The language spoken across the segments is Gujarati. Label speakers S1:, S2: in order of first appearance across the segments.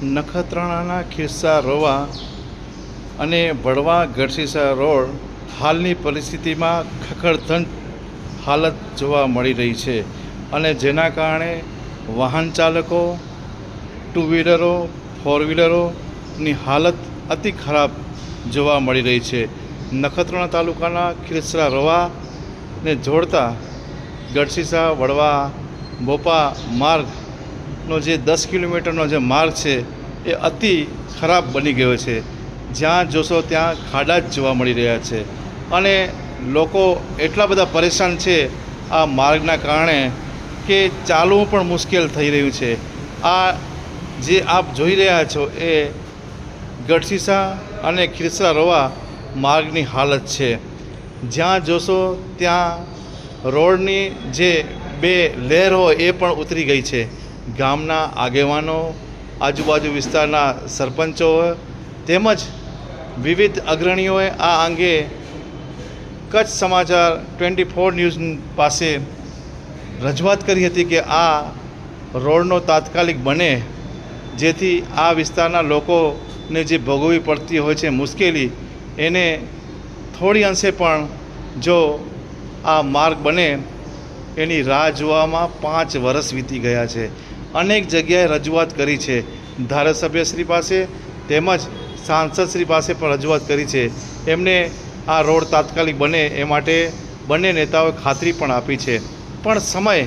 S1: નખત્રાણાના ખિસ્સા રોવા અને ભડવા ગઢસીસા રોડ હાલની પરિસ્થિતિમાં ખખડધન હાલત જોવા મળી રહી છે અને જેના કારણે વાહન ચાલકો ટુ વ્હીલરો ફોર વ્હીલરોની હાલત અતિ ખરાબ જોવા મળી રહી છે. નખત્રાણા તાલુકાના ખીરસરા રવાને જોડતા ગઢસીસા વડવા બોપા માર્ગનો જે દસ કિલોમીટરનો જે માર્ગ છે, એ અતિ ખરાબ બની ગયો છે. જ્યાં જોશો ત્યાં ખાડા જ જોવા મળી રહ્યા છે. અને લોકો એટલા બધા પરેશાન છે આ માર્ગના કારણે કે ચાલવું પણ મુશ્કેલ થઈ રહ્યું છે. આ જે આપ જોઈ રહ્યા છો એ ગઢસીસા અને ખીરસરા રવા માર્ગની હાલત છે. જ્યાં જોશો ત્યાં રોડની જે બે લહેર હોય એ પણ ઉતરી ગઈ છે. ગામના આગેવાનો, આજુબાજુ વિસ્તારના સરપંચો તેમજ વિવિધ અગ્રણીઓએ આ અંગે કચ્છ સમાચાર ટ્વેન્ટી ફોર ન્યૂઝ પાસે રજૂઆત કરી હતી કે આ રોડનો તાત્કાલિક બને, જેથી આ વિસ્તારના લોકોને જે ભોગવવી પડતી હોય છે મુશ્કેલી, એને થોડી અંશે પણ જો આ માર્ગ બને, એની રાહ જોવામાં પાંચ વર્ષ વીતી ગયા છે. અનેક જગ્યાએ રજૂઆત કરી છે. ધારાસભ્યશ્રી પાસે તેમજ સાંસદશ્રી પાસે પણ રજૂઆત કરી છે. એમને આ રોડ તાત્કાલિક બને એ માટે બંને નેતાઓએ ખાતરી પણ આપી છે. પણ સમય,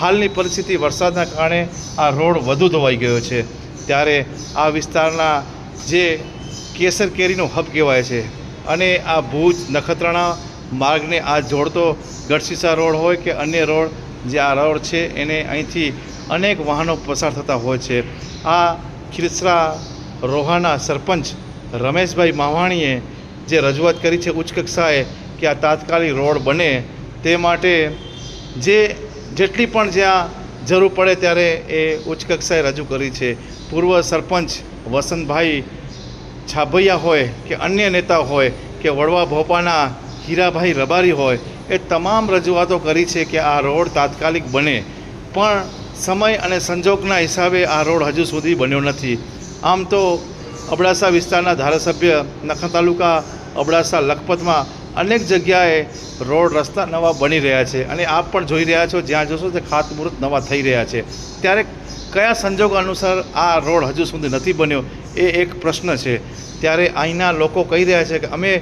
S1: હાલની પરિસ્થિતિ વરસાદના કારણે આ રોડ વધુ ધોવાઈ ગયો છે. ત્યારે આ વિસ્તારના જે કેસર કેરીનો હબ કહેવાય છે અને આ ભુજ નખત્રાણા માર્ગને આ જોડતો ગઢસીસા રોડ હોય કે અન્ય રોડ જે આ રોડ છે એને અહીંથી અનેક વાહનો પસાર થતા હોય છે. આ ખીરસરા રોહાના સરપંચ રમેશભાઈ માવાણીએ જે રજૂઆત કરી છે ઉચ્ચ કક્ષાએ કે આ તાત્કાલિક રોડ બને તે માટે જે જેટલી પણ જ્યાં જરૂર પડે ત્યારે એ ઉચ્ચ કક્ષાએ રજૂ કરી છે. પૂર્વ સરપંચ વસંતભાઈ છાભૈયા હોય કે અન્ય નેતા હોય કે વડવા ભોપાના હીરાભાઈ રબારી હોય એ તમામ રજૂઆતો કરી છે કે આ રોડ તાત્કાલિક બને. પણ સમય અને સંજોગના હિસાબે આ રોડ હજુ સુધી બન્યો નથી. આમ તો અબડાસા વિસ્તારના ધારાસભ્ય નખા તાલુકા અબડાસા લખપતમાં અનેક જગ્યાએ રોડ રસ્તા નવા બની રહ્યા છે અને આપ પણ જોઈ રહ્યા છો, જ્યાં જોશો તે ખાતમુહૂર્ત નવા થઈ રહ્યા છે. ત્યારે કયા સંજોગો અનુસાર આ રોડ હજુ સુધી નથી બન્યો એ એક પ્રશ્ન છે. ત્યારે અહીંના લોકો કહી રહ્યા છે કે અમે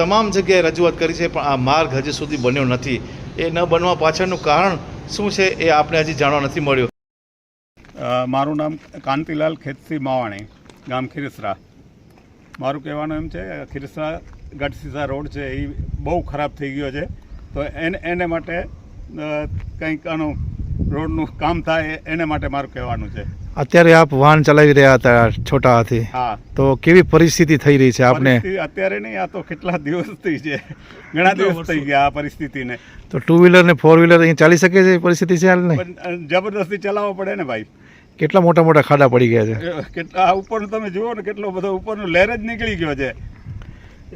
S1: તમામ જગ્યાએ રજૂઆત કરી છે, પણ આ માર્ગ હજી સુધી બન્યો નથી. એ ન બનવા પાછળનું કારણ શું છે, એ આપણે હજી જાણવા નથી મળ્યું.
S2: મારું નામ કાંતિલાલ ખેતસી માવાણી, ગામ ખીરસરા. મારું કહેવાનું એમ છે, ખીરસરા ગઢસીસા રોડ છે, એ બહુ ખરાબ થઈ ગયો છે. તો એને એને માટે કંઈક આનું રોડનું કામ થાય એને માટે મારું કહેવાનું છે.
S1: અત્યારે આપ વાહન ચલાવી રહ્યા હતા છોટા હાથી.
S2: હા.
S1: તો કેવી પરિસ્થિતિ થઈ રહી છે આપને?
S2: અત્યારે નહીં આ તો કેટલા દિવસથી છે. ઘણા દિવસ થઈ ગયા આ પરિસ્થિતિને.
S1: તો ટુ વ્હીલર ને ફોર વ્હીલર અહીં ચાલી શકે છે એ પરિસ્થિતિ છે
S2: જબરદસ્તી ચલાવવો પડે ને ભાઈ.
S1: કેટલા મોટા મોટા ખાડા પડી ગયા છે?
S2: કેટલા ઉપર તમે જુઓ ને કેટલો બધો ઉપરનો લહેર જ નીકળી ગયો છે.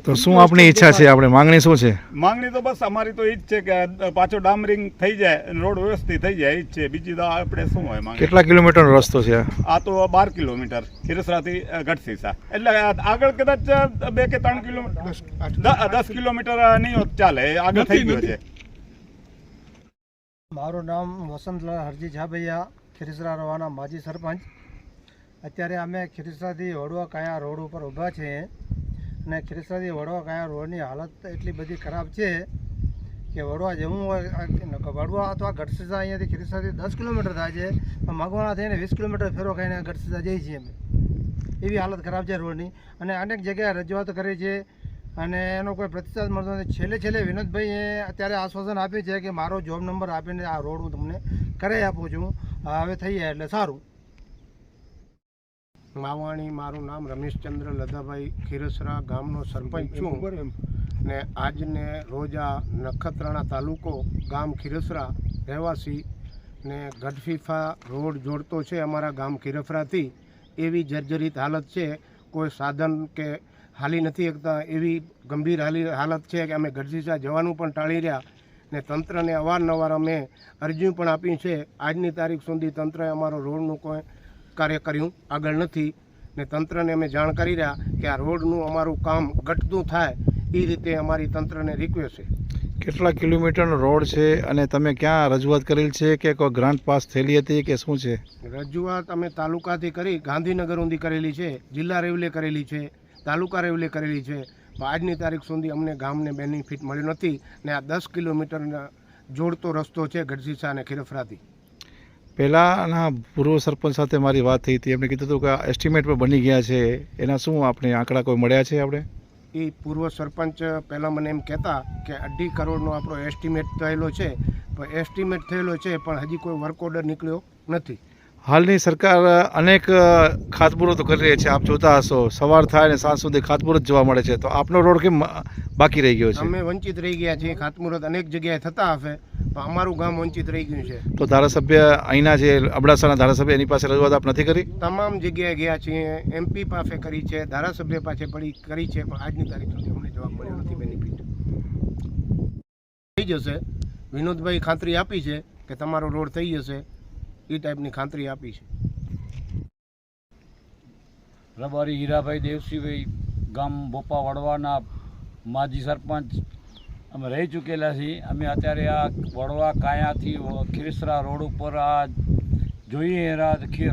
S1: તો શું આપણી ઈચ્છા છે? આપણે માંગણી શું છે?
S2: માંગણી તો બસ અમારી તો એ જ છે કે પાછો ડામરિંગ થઈ જાય રોડ વ્યવસ્થિત થઈ જાય એ જ છે. બીજી તો આપણે શું હોય માંગણી?
S1: કેટલા કિલોમીટરનો રસ્તો છે? આ?
S2: આ તો બાર કિલોમીટર. ખીરસરાથી ગઢસીસા એટલે આગળ કદાચ બે કે ત્રણ કિલોમીટર દસ કિલોમીટર નહીં હોત ચાલે. આગળ થઈ ગયો છે
S3: મારું નામ વસંતલાલ હરજી ઝાભૈયા ખીરસરા રવાના માજી સરપંચ. અત્યારે અમે ખીરસરાથી હોડવા કાયા રોડ ઉપર ઊભા છીએ. અને ખીરસરાથી વડવા ગયા રોડની હાલત એટલી બધી ખરાબ છે કે વડવા જવું હોય વડવા અથવા ગઢસીસા અહીંયાથી ખીરસરાથી દસ કિલોમીટર થાય છે, પણ મગવાણા થઈને વીસ કિલોમીટર ફેરો ખાઈને ગઢસીસા જઈએ છીએ અમે. એવી હાલત ખરાબ છે રોડની. અને અનેક જગ્યાએ રજૂઆત કરી છે અને એનો કોઈ પ્રતિસાદ મળતો નથી. છેલ્લે છેલ્લે વિનોદભાઈએ અત્યારે આશ્વાસન આપ્યું છે કે મારો જોબ નંબર આપીને આ રોડ હું તમને કરાવી આપું છું. હવે થઈ જાય એટલે સારું.
S4: માવાણી મારું નામ રમેશચંદ્ર લદાભાઈ ખીરસરા ગામનો સરપંચ છું. ને આજને રોજ આ નખત્રાણા તાલુકો ગામ ખીરસરા રહેવાસી ને ગઢફીફા રોડ જોડતો છે અમારા ગામ ખીરફરાથી એવી જર્જરિત હાલત છે. કોઈ સાધન કે હાલી નથી શકતા. એવી ગંભીર હાલી હાલત છે કે અમે ગઢફીફા જવાનું પણ ટાળી રહ્યા ને તંત્રને અવારનવાર અમે અરજી પણ આપી છે. આજની તારીખ સુધી તંત્રએ અમારો રોડનું કોઈ કાર્ય કર્યું આગળ નથી. ને તંત્રને અમે જાણ કરી રહ્યા કે આ રોડનું અમારું કામ ઘટતું થાય એ રીતે અમારી તંત્રને રિક્વેસ્ટ છે.
S1: કેટલા કિલોમીટરનો રોડ છે અને તમે ક્યાં રજૂઆત કરેલ છે કે કોઈ ગ્રાન્ટ પાસ થયેલી હતી કે શું છે?
S4: રજૂઆત અમે તાલુકાથી કરી ગાંધીનગર સુધી કરેલી છે જિલ્લા રેવલે કરેલી છે તાલુકા રેવલે કરેલી છે. આજની તારીખ સુધી અમને ગામને બેનિફિટ મળ્યું નથી ને આ દસ કિલોમીટરના જોડતો રસ્તો છે ગઢસીસા અને ખીરફરાથી.
S1: પહેલાંના પૂર્વ સરપંચ સાથે મારી વાત થઈ હતી. એમણે કીધું હતું કે એસ્ટિમેટ પણ બની ગયા છે. એના શું આપણે આંકડા કોઈ મળ્યા છે આપણે?
S4: એ પૂર્વ સરપંચ પહેલાં મને એમ કહેતા કે અઢી કરોડનો આપણો એસ્ટિમેટ થયેલો છે. પણ એસ્ટિમેટ થયેલો છે પણ હજી કોઈ વર્ક ઓર્ડર નીકળ્યો નથી.
S1: હાલની સરકાર અનેક ખાતમુહૂર્તો કરી રહી છે. આપ જોતા હશો. સવાર થાય ને સાંજ સુધી ખાતમુહૂર્ત જોવા મળે છે. તો આપનો રોડ કેમ બાકી રહી ગયો છે.
S4: અમે વંચિત રહી ગયા છીએ ખાતમુહૂર્ત અનેક જગ્યાએ થતા હશે પણ અમારું ગામ વંચિત રહી ગયું છે.
S1: તો ધારાસભ્ય અહીંના જે અબડાસાના ધારાસભ્ય એની પાસે રજૂઆત આપ નથી કરી?
S4: તમામ જગ્યાએ ગયા છીએ એમપી પાસે કરી છે ધારાસભ્ય પાસે પડી કરી છે પણ આજની તારીખ સુધી અમને જવાબ મળ્યો નથી બેનિફિટ થઈ જશે. વિનોદભાઈ ખાતરી આપી છે કે તમારો રોડ થઈ જશે એ ટાઈપની ખાતરી આપી છે.
S5: રબારી હીરાભાઈ દેવસિંહભાઈ ગામ બોપા વડવાના માજી સરપંચ અમે રહી ચૂકેલા છીએ. અમે અત્યારે આ વડવા કાયાથી ખીરસરા રોડ ઉપર આ જોઈએ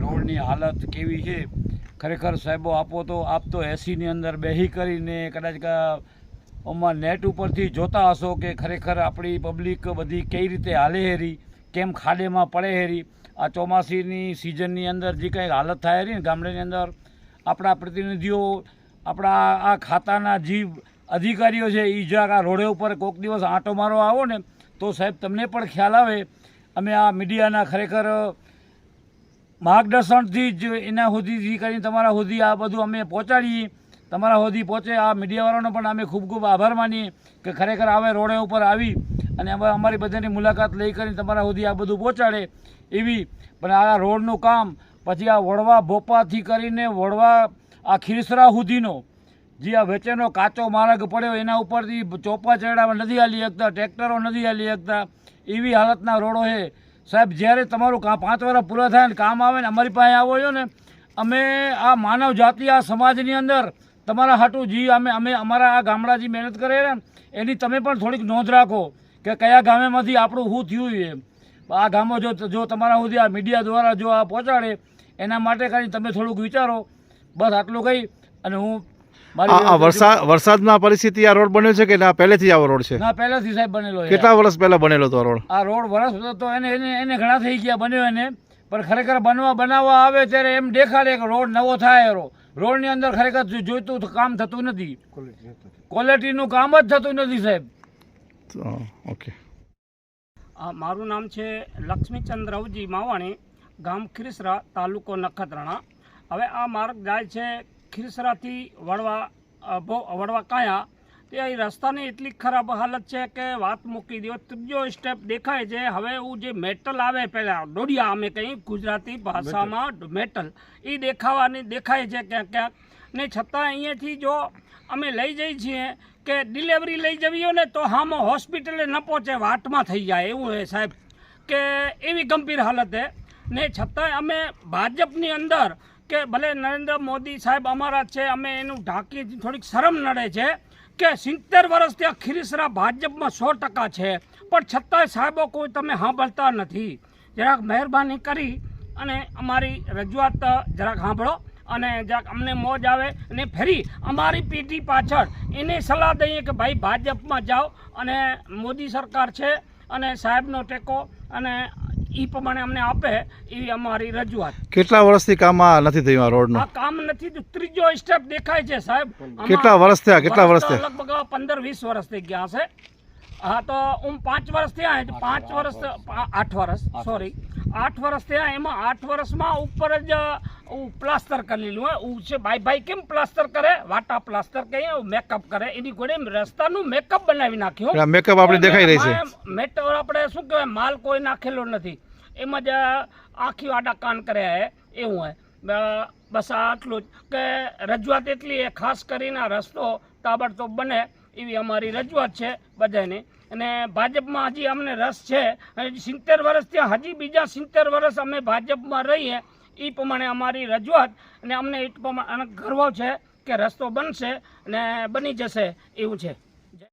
S5: રોડની હાલત કેવી છે. ખરેખર સાહેબો, આપો તો આપ તો એસીની અંદર બેહી કરીને કદાચ આમાં નેટ ઉપરથી જોતા હશો કે ખરેખર આપણી પબ્લિક બધી કઈ રીતે હાલે હેરી, કેમ ખાડેમાં પડે હેરી. આ ચોમાસીની સિઝનની અંદર જે કંઈ હાલત થાય હેરી ને ગામડાની અંદર, આપણા પ્રતિનિધિઓ, આપણા આ ખાતાના જીવ અધિકારીઓ છે એ જરાક આ રોડે ઉપર કોઈક દિવસ આંટો મારો આવો ને, તો સાહેબ તમને પણ ખ્યાલ આવે, અમે આ મીડિયાના ખરેખર માર્ગદર્શનથી જ એના સુધીથી કરીને તમારા સુધી આ બધું અમે પહોંચાડીએ, તમારા સુધી પહોંચે, આ મીડિયાવાળાનો પણ અમે ખૂબ ખૂબ આભાર માનીએ કે ખરેખર આવે રોડે ઉપર આવી અને અમે અમારી બધાની મુલાકાત લઈ કરીને તમારા સુધી આ બધું પહોંચાડે એવી, પણ આ રોડનું કામ, પછી આ વડવા ભોપાથી કરીને વડવા આ ખીરસરા સુધીનો જે આ વચ્ચેનો કાચો માર્ગ પડ્યો, એના ઉપરથી ચોપા ચડાવવા નથી હાલી શકતા, ટ્રેક્ટરો નથી હાલી શકતા. એવી હાલતના રોડો છે. સાહેબ, જ્યારે તમારું કામ પાંચ વર્ષ પૂરા થાય ને કામ આવે ને અમારી પાસે આવો છો ને, અમે આ માનવ જાતિ, આ સમાજની અંદર તમારા હાટું જી, અમે અમે અમારા આ ગામડા જે મહેનત કરે ને, એની તમે પણ થોડીક નોંધ રાખો કે કયા ગામેમાંથી આપણું શું થયું છે. આ ગામો જો જો તમારા સુધી આ મીડિયા દ્વારા જો આ પહોંચાડે, એના માટે કરીને તમે થોડુંક વિચારો. બસ આટલું કહી અને હું
S1: આ વરસાદ વરસાદના પરિસ્થિતિ આ રોડ બન્યો છે કે ના? પહેલેથી આવો રોડ છે?
S5: ના પહેલેથી સાહેબ બનેલો છે.
S1: કેટલા વર્ષ પહેલા બનેલો તો રોડ?
S5: આ રોડ વર્ષ તો એને એને એને ઘણા થઈ ગયા બન્યો એને. પણ ખરેખર બનવા બનાવવા આવે ત્યારે એમ દેખાડે કે રોડ નવો થાય એરો. રોડની અંદર ખરેખર જોઈતું કામ થતું નથી. ક્વોલિટીનું કામ જ થતું નથી સાહેબ.
S1: ઓકે.
S6: આ મારું નામ છે લક્ષ્મીચંદ રવજી માવાણી ગામ ખીરસરા તાલુકો નખત્રાણા. હવે આ માર્ગ જાય છે ખીરસરાથી વડવા વડવા કાયા. તે એ રસ્તાની એટલી ખરાબ હાલત છે કે વાત મૂકી દો ત્રીજો સ્ટેપ દેખાય છે. હવે હું જે મેટલ આવે પહેલાં દોડિયા અમે કહીએ ગુજરાતી ભાષામાં મેટલ એ દેખાવાની દેખાય છે ક્યાંક ક્યાંક ને છતાં અહીંયાથી જો અમે લઈ જઈએ છીએ કે ડિલિવરી લઈ જવી હોય ને તો હામો હોસ્પિટલે ન પહોંચે વાટમાં થઈ જાય. એવું હે સાહેબ. કે એવી ગંભીર હાલત છે ને છતાંય અમે ભાજપની અંદર કે ભલે નરેન્દ્ર મોદી સાહેબ અમારા છે, અમે એનું ઢાંકી થોડીક શરમ નડે છે કે સિત્તેર વર્ષ ત્યાં ખીરીસરા ભાજપમાં સો ટકા છે, પણ છતાંય સાહેબો કોઈ તમે સાંભળતા નથી. જરાક મહેરબાની કરી અને અમારી રજૂઆત જરાક સાંભળો અને જરાક અમને મોજ આવે અને ફરી અમારી પેઢી પાછળ એને સલાહ દઈએ કે ભાઈ ભાજપમાં જાઓ અને મોદી સરકાર છે અને સાહેબનો ટેકો અને એ પ્રમાણે અમને આપે એવી અમારી રજૂઆત.
S1: કેટલા વર્ષથી કામ આ નથી થયું આ રોડનું?
S6: આ કામ નથી તો ત્રીજો સ્ટેપ દેખાય છે સાહેબ.
S1: કેટલા વર્ષ થયા? કેટલા વર્ષ થયા?
S6: લગભગ પંદર વીસ વર્ષ થઈ ગયા હશે હા તો હું પાંચ વર્ષ થયા. પાંચ વર્ષ આઠ વર્ષ સોરી આઠ વર્ષ થયા એમાં આઠ વર્ષમાં ઉપર જ પ્લાસ્ટર કરેલું હે. ઉ છે ભાઈ ભાઈ કેમ પ્લાસ્ટર કરે? વાટા પ્લાસ્ટર કહીએ મેકઅપ કરે. એની ગોડે રસ્તાનું મેકઅપ બનાવી નાખ્યું
S1: મેકઅપ આપણે દેખાઈ રહી છે.
S6: મેટર આપણે શું કહેવાય માલ કોઈ નાખેલો નથી. એમાં જ આખી આડા કાન કર્યા હે એવું હે. બસ આટલું જ. કે રજૂઆત એટલી એ ખાસ કરીને રસ્તો તાબડતોબ બને એવી અમારી રજૂઆત છે બધાની અને ભાજપમાં હજી અમને રસ છે. સિત્તેર વર્ષ ત્યાં હજી બીજા સિત્તેર વર્ષ અમે ભાજપમાં રહીએ. એ પ્રમાણે અમારી રજૂઆત અને અમને એ પ્રમાણે ગર્વ છે કે રસ્તો બનશે અને બની જશે એવું છે.